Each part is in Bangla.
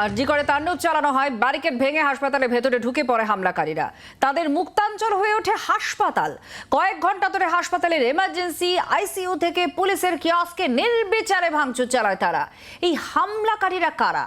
আর জি করে তাণ্ডব চালানো হয়, ব্যারিকেড ভেঙে হাসপাতালে ভেতরে ঢুকে পড়ে হামলাকারীরা। তাদের মুক্তাঞ্চল হয়ে ওঠে হাসপাতাল। কয়েক ঘণ্টা ধরে হাসপাতালের এমার্জেন্সি আইসিইউ থেকে পুলিশের কিয়স্কে নির্বিচারে ভাঙচুর চালায় তারা। এই হামলাকারীরা কারা?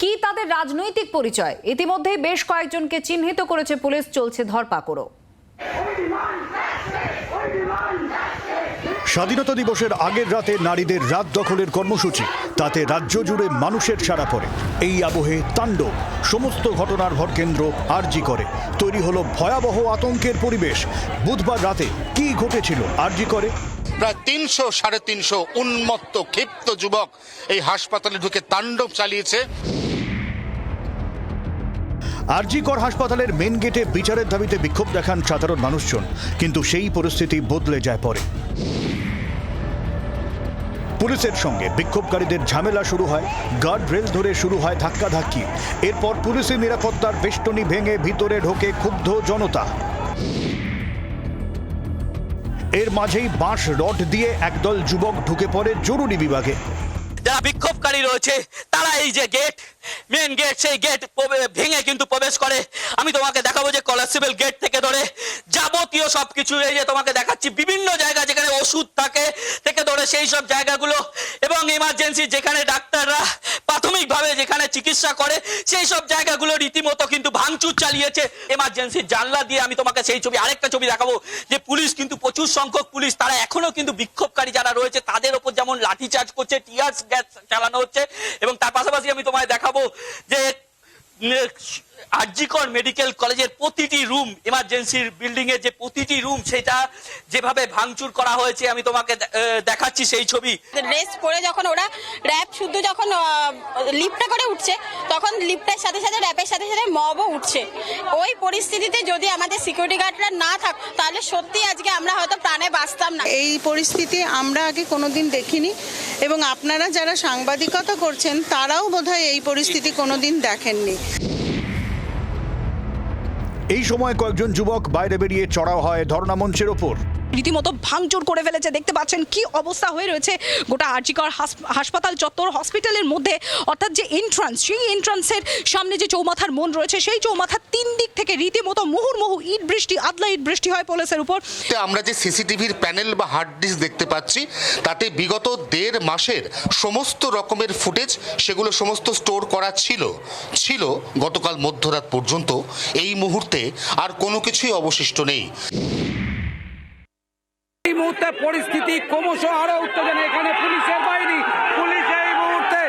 কি তাদের রাজনৈতিক পরিচয়? ইতিমধ্যেই বেশ কয়েকজনকে চিহ্নিত করেছে পুলিশ, চলছে ধরপাকড়ও। স্বাধীনতা দিবসের আগের রাতে নারীদের রাত দখলের কর্মসূচি। তাতে রাজ্য জুড়ে মানুষের সাড়া পড়ে। এই আবহে তাণ্ডব সমস্ত ঘটনার ভরকেন্দ্র আরজি করে। তৈরি হলো ভয়াবহ আতঙ্কের পরিবেশ। বুধবার রাতে কি ঘটেছিল আরজি করে? প্রায় তিনশো সাড়ে তিনশো উন্মত্ত ক্ষিপ্ত যুবক এই হাসপাতালে ঢুকে তাণ্ডব চালিয়েছে। আরজি কর হাসপাতালের মেন গেটে বিচারের দাবিতে বিক্ষোভ দেখান সাধারণ মানুষজন। কিন্তু সেই পরিস্থিতি বদলে যায় পরে। পুলিশের সঙ্গে বিক্ষোভকারীদের ঝামেলা শুরু হয় গার্ড রেল ধরে শুরু হয় ধাক্কাধাক্কি। এরপর পুলিশের নিরাপত্তার বেষ্টনী ভেঙে ভিতরে ঢোকে ক্ষুব্ধ জনতা। এর মাঝেই বাঁশ রড দিয়ে একদল যুবক ঢুকে পড়ে জরুরি বিভাগে। যারা বিক্ষোভকারী রয়েছে, তারা এই যে গেট মেন গেট সেই গেট ভেঙে কিন্তু প্রবেশ করে। আমি তোমাকে দেখাবো যে কলাসিবল গেট থেকে ধরে যাবতীয় সবকিছু এই যে তোমাকে দেখাচ্ছি, বিভিন্ন জায়গা যেখানে ওষুধ থাকে থেকে ধরে সেই সব জায়গাগুলো এবং ইমার্জেন্সি যেখানে ডাক্তাররা প্রাথমিকভাবে যেখানে চিকিৎসা করে, সেই সব জায়গাগুলো রীতিমতো কিন্তু ভাঙচুর চালিয়েছে। এমার্জেন্সি জানলা দিয়ে আমি তোমাকে সেই ছবি, আরেকটা ছবি দেখাবো যে পুলিশ কিন্তু প্রচুর সংখ্যক পুলিশ, তারা এখনও কিন্তু বিক্ষোভকারী যারা রয়েছে, তাদের ওপর যেমন লাঠিচার্জ করছে টিয়ার্স গ্যাস চালানো হচ্ছে এবং পাশাপাশি আমি তোমায় দেখাবো যে আরজিকর মেডিকেল কলেজের প্রতিটি রুম ইমার্জেন্সির বিল্ডিং এর যে প্রতিটি রুম সেটা যেভাবে ভাঙচুর করা হয়েছে আমি তোমাকে দেখাচ্ছি সেই ছবি। ড্রেস পরে যখন ওরা র্যাপ শুদ্ধ যখন লিফটে করে উঠছে তখন লিফটের সাথে সাথে র্যাপের সাথে সাথে মবও উঠছে। ওই পরিস্থিতিতে যদি আমাদের সিকিউরিটি গার্ডরা না থাক তাহলে সত্যি আজকে আমরা হয়তো প্রাণে বাঁচতাম না। এই পরিস্থিতি আমরা আগে কোনোদিন দেখিনি। এবং আপনারা যারা সাংবাদিকতা করছেন, তারাও বোধহয় এই পরিস্থিতি কোনোদিন দেখেননি। এই সময় কয়েকজন যুবক বাইরে বেরিয়ে চড়াও হয় ধর্ণা মঞ্চের ওপর। রীতিমতো ভাঙচুর করে ফেলেছে। দেখতে পাচ্ছেন কি অবস্থা হয়ে রয়েছে গোটা আরজিকর হাস- হাসপাতাল চত্বর হসপিটালের মধ্যে। অর্থাৎ যে এন্ট্রান্স সেই এন্ট্রান্সের সামনে যে চৌমাথার মন রয়েছে, সেই চৌমাথার তিন দিক থেকে রীতিমতো মুহুর্মুহু ইট বৃষ্টি, আদলা ইট বৃষ্টি হয় পুলিশের উপর। আমরা যে সিসিটিভির প্যানেল বা হার্ড ডিস্ক দেখতে পাচ্ছি, তাতে বিগত দেড় মাসের সমস্ত রকমের ফুটেজ সেগুলো সমস্ত স্টোর করা ছিল। ছিল গতকাল মধ্যরাত পর্যন্ত। এই মুহূর্তে আর কোনো কিছুই অবশিষ্ট নেই। এই মুহূর্তে পরিস্থিতি ক্রমশ আরও উত্তেজনা। এখানে পুলিশের বাহিনী। পুলিশ এই মুহূর্তে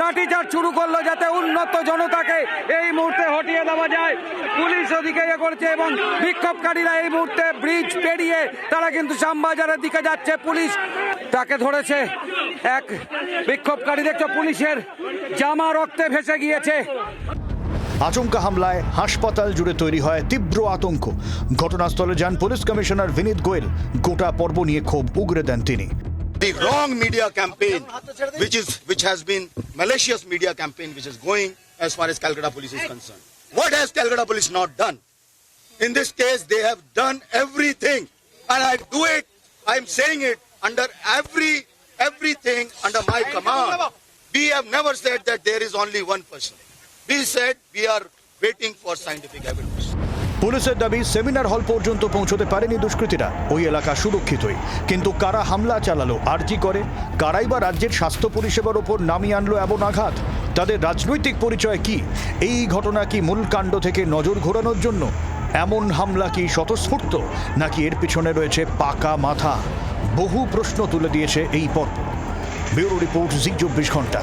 লাঠিচার্জ শুরু করল যাতে উন্নত জনতাকে এই মুহূর্তে হটিয়ে দেওয়া যায়। পুলিশ ওদিকে ইয়ে করছে এবং বিক্ষোভকারীরা এই মুহূর্তে ব্রিজ পেরিয়ে তারা কিন্তু শ্যামবাজারের দিকে যাচ্ছে। পুলিশ তাকে ধরেছে। এক বিক্ষোভকারী দেখছ, পুলিশের জামা রক্তে ভেসে গিয়েছে। আচমকা হামলায় হাসপাতাল জুড়ে তৈরি হয় তীব্র আতঙ্ক ঘটনাস্থলে যান পুলিশ কমিশনার বিনীত গোয়েল গোটা পর্ব নিয়ে ক্ষোভ উগরে দেন তিনি the wrong media campaign, which is which has been malicious media campaign, which is going as far as Calcutta police is concerned. What has Calcutta police not done? In this case, they have done everything, and I do it. I'm saying it under every everything under my command. We have never said that there is only one person. We said, we are waiting for scientific evidence. পুলিশের দাবি, সেমিনার হল পর্যন্ত পৌঁছতে পারেনি দুষ্কৃতীরা। ওই এলাকা সুরক্ষিতই। কিন্তু কারা হামলা চালালো আরজি করে? কারাই বা রাজ্যের স্বাস্থ্য পরিষেবার ওপর নামিয়ে আনলো এমন আঘাত? তাদের রাজনৈতিক পরিচয় কি? এই ঘটনা কি মূল কাণ্ড থেকে নজর ঘোরানোর জন্য? এমন হামলা কি স্বতঃস্ফূর্ত? নাকি এর পিছনে রয়েছে পাকা মাথা? বহু প্রশ্ন তুলে দিয়েছে এই পর্ব। ব্যুরো রিপোর্ট জি চব্বিশ ঘণ্টা।